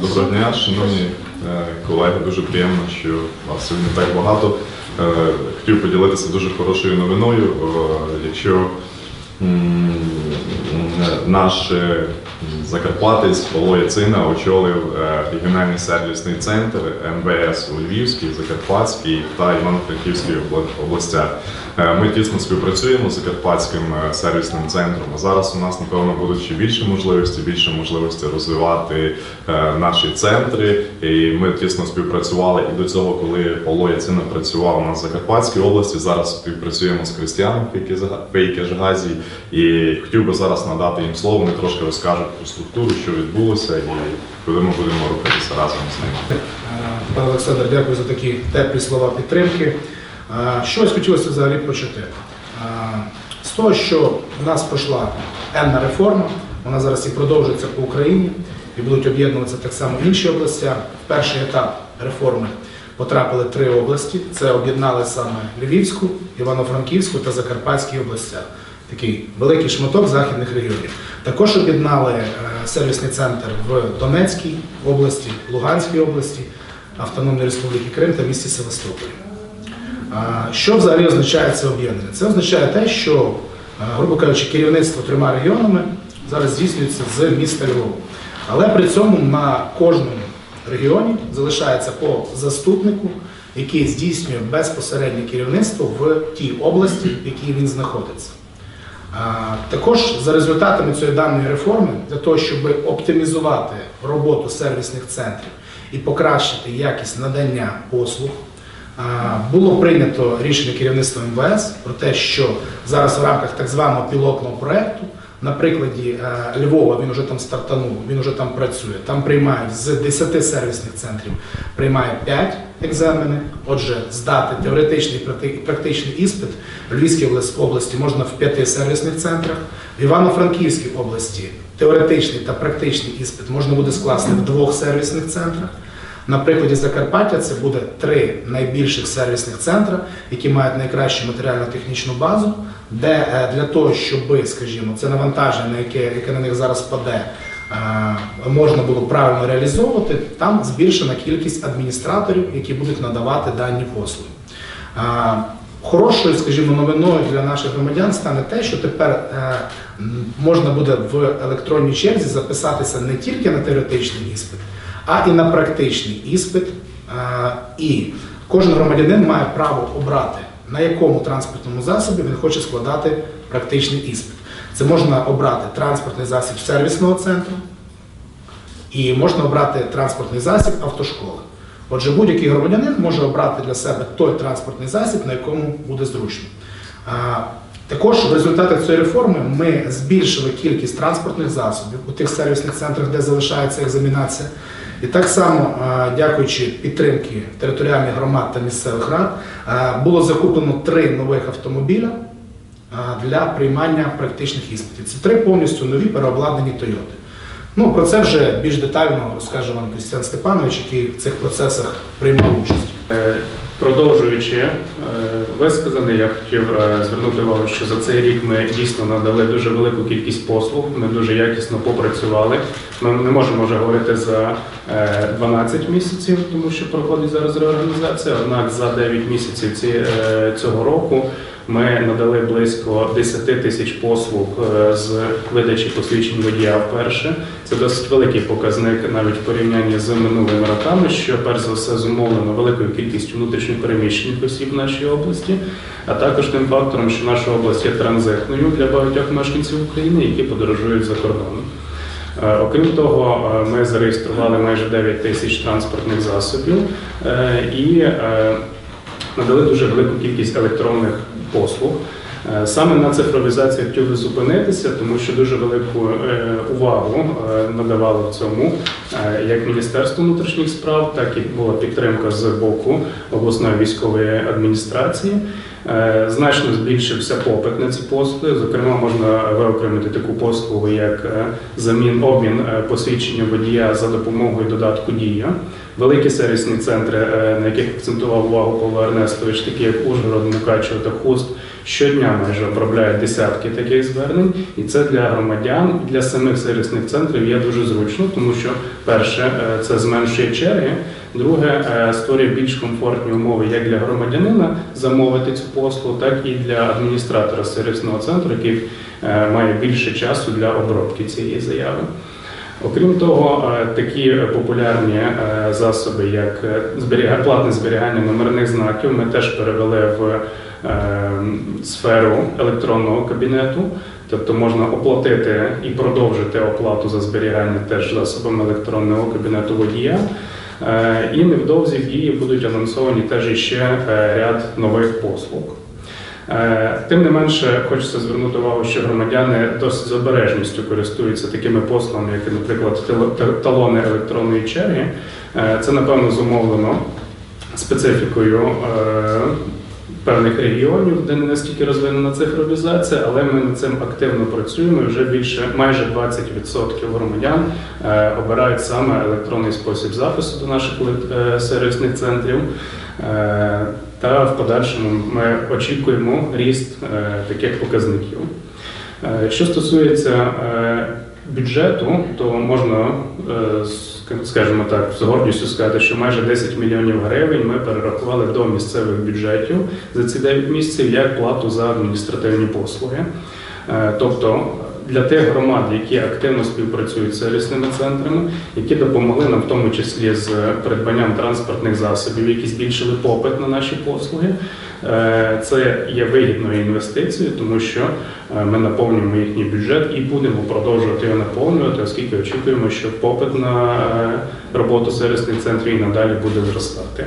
Доброго дня, шановні е, колеги. Дуже приємно, що вас сьогодні так багато. Е, Хотів поділитися дуже хорошою новиною. Якщо наш е, Закарпатець Павло Яцина очолив е, регіональний сервісний центр МВС у Львівській, Закарпатській та Івано-Франківській областях. Е, Ми тісно співпрацюємо з Закарпатським е, сервісним центром. А зараз у нас, напевно, будуть ще більше можливості, більше можливості розвивати е, наші центри. І ми тісно співпрацювали і до цього, коли Павло Яцина працював на Закарпатській області. Зараз співпрацюємо з Християном Фейкежгазі. І хотів би зараз надати їм слово. Вони трошки розкажуть про структуру, що відбулося, і куди ми будемо рухатися разом з ними. Е, Пане Олександр, дякую за такі теплі слова підтримки. Е, Щось хотілося взагалі почати. Е, З того, що в нас пройшла енна реформа, вона зараз і продовжується по Україні, і будуть об'єднуватися так само інші області. В перший етап реформи потрапили три області. Це об'єднали саме Львівську, Івано-Франківську та Закарпатські областях. Такий великий шматок західних регіонів. Також об'єднали е, сервісний центр в Донецькій області, Луганській області, Автономної Республіки Крим та місті Севастополі. Що взагалі означає це об'єднання? Це означає те, що, е, грубо кажучи, керівництво трьома регіонами зараз здійснюється з міста Львова. Але при цьому на кожному регіоні залишається по заступнику, який здійснює безпосереднє керівництво в тій області, в якій він знаходиться. Також за результатами цієї даної реформи, для того, щоб оптимізувати роботу сервісних центрів і покращити якість надання послуг, було прийнято рішення керівництва МВС про те, що зараз в рамках так званого пілотного проекту, на прикладі е, Львова, він вже там стартанув, він вже там працює. Там приймають з 10 сервісних центрів приймає 5 екзамени. Отже, здати теоретичний практичний іспит в Львівській облас- області можна в 5 сервісних центрах, в Івано-Франківській області теоретичний та практичний іспит можна буде скласти в двох сервісних центрах. На прикладі Закарпаття це буде три найбільших сервісних центри, які мають найкращу матеріально-технічну базу, де е, для того, щоб, скажімо, це навантаження, яке, яке на них зараз паде, е, можна було правильно реалізовувати, там збільшена кількість адміністраторів, які будуть надавати дані послуги. Хорошою, скажімо, новиною для наших громадян стане те, що тепер е, можна буде в електронній черзі записатися не тільки на теоретичний іспит, а і на практичний іспит. І кожен громадянин має право обрати, на якому транспортному засобі він хоче складати практичний іспит. Це можна обрати транспортний засіб сервісного центру, і можна обрати транспортний засіб автошколи. Отже, будь-який громадянин може обрати для себе той транспортний засіб, на якому буде зручно. Також в результатах цієї реформи ми збільшили кількість транспортних засобів у тих сервісних центрах, де залишається екзамінація. І так само, дякуючи підтримки територіальних громад та місцевих рад, було закуплено три нових автомобіля для приймання практичних іспитів. Це три повністю нові переобладнані Тойоти. Ну, про це вже більш детально розкаже вам Крістіан Степанович, який в цих процесах приймав участь. Е, Продовжуючи е, висказане, я хотів е, звернути увагу, що за цей рік ми дійсно надали дуже велику кількість послуг. Ми дуже якісно попрацювали. Ми не можемо вже говорити за е, 12 місяців, тому що проходить зараз реорганізація. Однак за 9 місяців е, цього року ми надали близько 10 тисяч послуг е, з видачі посвідчень водія вперше. Це досить великий показник навіть в порівнянні з минулими роками, що перш за все зумовлено великою кількістю внутрішньопереміщених осіб в нашій області, а також тим фактором, що наша область є транзитною для багатьох мешканців України, які подорожують за кордоном. Е, Окрім того, е, ми зареєстрували майже 9 тисяч транспортних засобів і надали дуже велику кількість електронних послуг. Е, Саме на цифровізації хотів би зупинитися, тому що дуже велику е, увагу надавали надавало цьому е, як Міністерство внутрішніх справ, так і була підтримка з боку обласної військової адміністрації. Е, Значно збільшився попит на ці послуги. Зокрема, можна виокремити таку послугу, як е, замін обмін е, посвідчення водія за допомогою додатку Дія. Великі сервісні центри, на яких акцентував увагу Павло Ернестович, такі як Ужгород, Мукачево та Хуст, щодня майже обробляють десятки таких звернень, і це для громадян, для самих сервісних центрів є дуже зручно, тому що перше це зменшує черги. Друге, е, створює більш комфортні умови як для громадянина замовити цю послугу, так і для адміністратора сервісного центру, який е, має більше часу для обробки цієї заяви. Окрім того, е, такі популярні засоби, як платне зберігання номерних знаків, ми теж перевели в сферу електронного кабінету. Тобто можна оплатити і продовжити оплату за зберігання теж засобами електронного кабінету водія. Е, І невдовзі в дії будуть анонсовані теж іще е, ряд нових послуг. Е, Тим не менше, хочеться звернути увагу, що громадяни досить з обережністю користуються такими послугами, як, наприклад, талони електронної черги. Це, напевно, зумовлено специфікою певних регіонів, де не настільки розвинена цифровізація, але ми над цим активно працюємо. Вже більше майже 20% громадян е, обирають саме електронний спосіб запису до наших е, сервісних центрів. Е, Та в подальшому ми очікуємо ріст таких показників. Що стосується бюджету, то можна, ск- скажімо так, з гордістю сказати, що майже 10 мільйонів гривень ми перерахували до місцевих бюджетів за ці 9 місяців як плату за адміністративні послуги. Е, Тобто для тих громад, які активно співпрацюють з сервісними центрами, які допомогли нам в тому числі з придбанням транспортних засобів, які збільшили попит на наші послуги. Е, Це є вигідною інвестицією, тому що е, ми наповнюємо їхній бюджет і будемо продовжувати його наповнювати, оскільки очікуємо, що попит на е, роботу сервісних центрів і надалі буде зростати.